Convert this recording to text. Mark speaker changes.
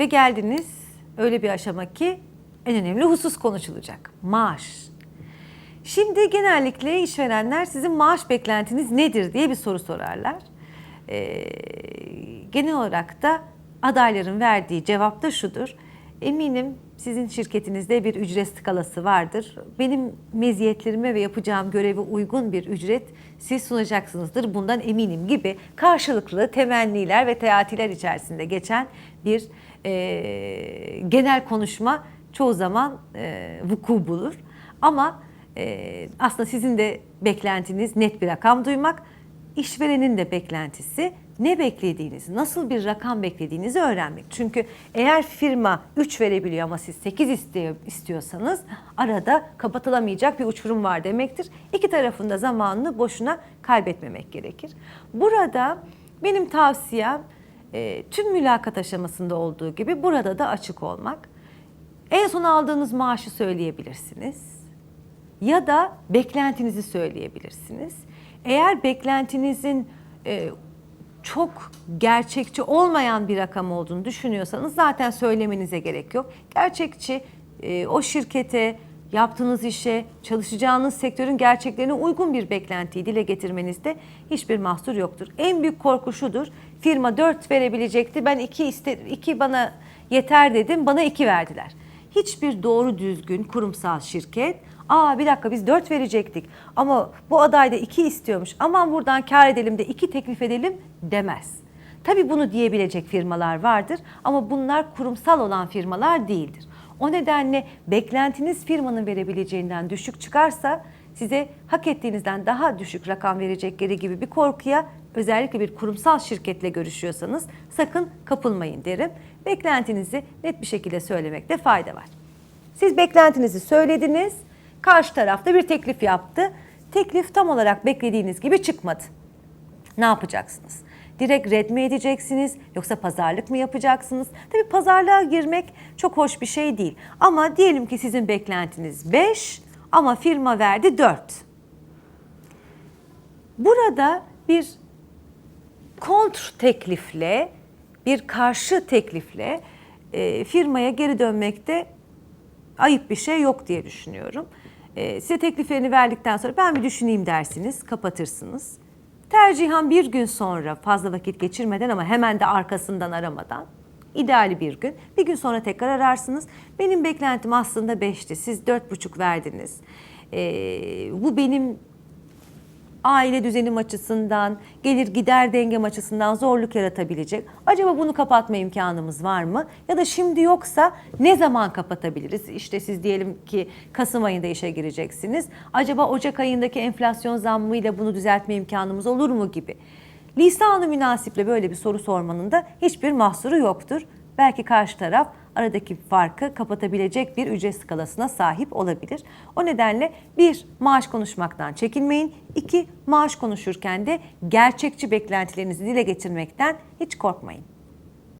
Speaker 1: Ve geldiniz öyle bir aşama ki en önemli husus konuşulacak. Maaş. Şimdi genellikle işverenler sizin maaş beklentiniz nedir diye bir soru sorarlar. Ee, genel olarak da adayların verdiği cevap da şudur. Eminim sizin şirketinizde bir ücret skalası vardır. Benim meziyetlerime ve yapacağım göreve uygun bir ücret siz sunacaksınızdır. Bundan eminim gibi karşılıklı temenniler ve teatiler içerisinde geçen bir e, genel konuşma çoğu zaman e, vuku bulur. Ama e, aslında sizin de beklentiniz net bir rakam duymak, işverenin de beklentisi ne beklediğinizi, nasıl bir rakam beklediğinizi öğrenmek. Çünkü eğer firma 3 verebiliyor ama siz 8 istiyor, istiyorsanız arada kapatılamayacak bir uçurum var demektir. İki tarafında zamanını boşuna kaybetmemek gerekir. Burada benim tavsiyem e, tüm mülakat aşamasında olduğu gibi burada da açık olmak. En son aldığınız maaşı söyleyebilirsiniz ya da beklentinizi söyleyebilirsiniz. Eğer beklentinizin e, çok gerçekçi olmayan bir rakam olduğunu düşünüyorsanız zaten söylemenize gerek yok. Gerçekçi e, o şirkete, yaptığınız işe, çalışacağınız sektörün gerçeklerine uygun bir beklentiyi dile getirmenizde hiçbir mahsur yoktur. En büyük korku şudur. Firma 4 verebilecekti. Ben 2 iste 2 bana yeter dedim. Bana 2 verdiler. Hiçbir doğru düzgün kurumsal şirket Aa bir dakika biz 4 verecektik ama bu aday da 2 istiyormuş. Aman buradan kar edelim de 2 teklif edelim demez. Tabii bunu diyebilecek firmalar vardır ama bunlar kurumsal olan firmalar değildir. O nedenle beklentiniz firmanın verebileceğinden düşük çıkarsa size hak ettiğinizden daha düşük rakam verecekleri gibi bir korkuya özellikle bir kurumsal şirketle görüşüyorsanız sakın kapılmayın derim. Beklentinizi net bir şekilde söylemekte fayda var. Siz beklentinizi söylediniz. Karşı tarafta bir teklif yaptı. Teklif tam olarak beklediğiniz gibi çıkmadı. Ne yapacaksınız? Direkt red mi edeceksiniz yoksa pazarlık mı yapacaksınız? Tabii pazarlığa girmek çok hoş bir şey değil. Ama diyelim ki sizin beklentiniz 5 ama firma verdi 4. Burada bir kontr teklifle, bir karşı teklifle e, firmaya geri dönmekte ayıp bir şey yok diye düşünüyorum. E, size tekliflerini verdikten sonra ben bir düşüneyim dersiniz, kapatırsınız. Tercihan bir gün sonra fazla vakit geçirmeden ama hemen de arkasından aramadan ideali bir gün. Bir gün sonra tekrar ararsınız. Benim beklentim aslında 5'ti. Siz 4,5 verdiniz. E, bu benim aile düzenim açısından, gelir gider dengem açısından zorluk yaratabilecek. Acaba bunu kapatma imkanımız var mı? Ya da şimdi yoksa ne zaman kapatabiliriz? İşte siz diyelim ki Kasım ayında işe gireceksiniz. Acaba Ocak ayındaki enflasyon zammıyla bunu düzeltme imkanımız olur mu gibi. Lisanı münasiple böyle bir soru sormanın da hiçbir mahsuru yoktur. Belki karşı taraf aradaki farkı kapatabilecek bir ücret skalasına sahip olabilir. O nedenle bir, maaş konuşmaktan çekinmeyin. İki, maaş konuşurken de gerçekçi beklentilerinizi dile getirmekten hiç korkmayın.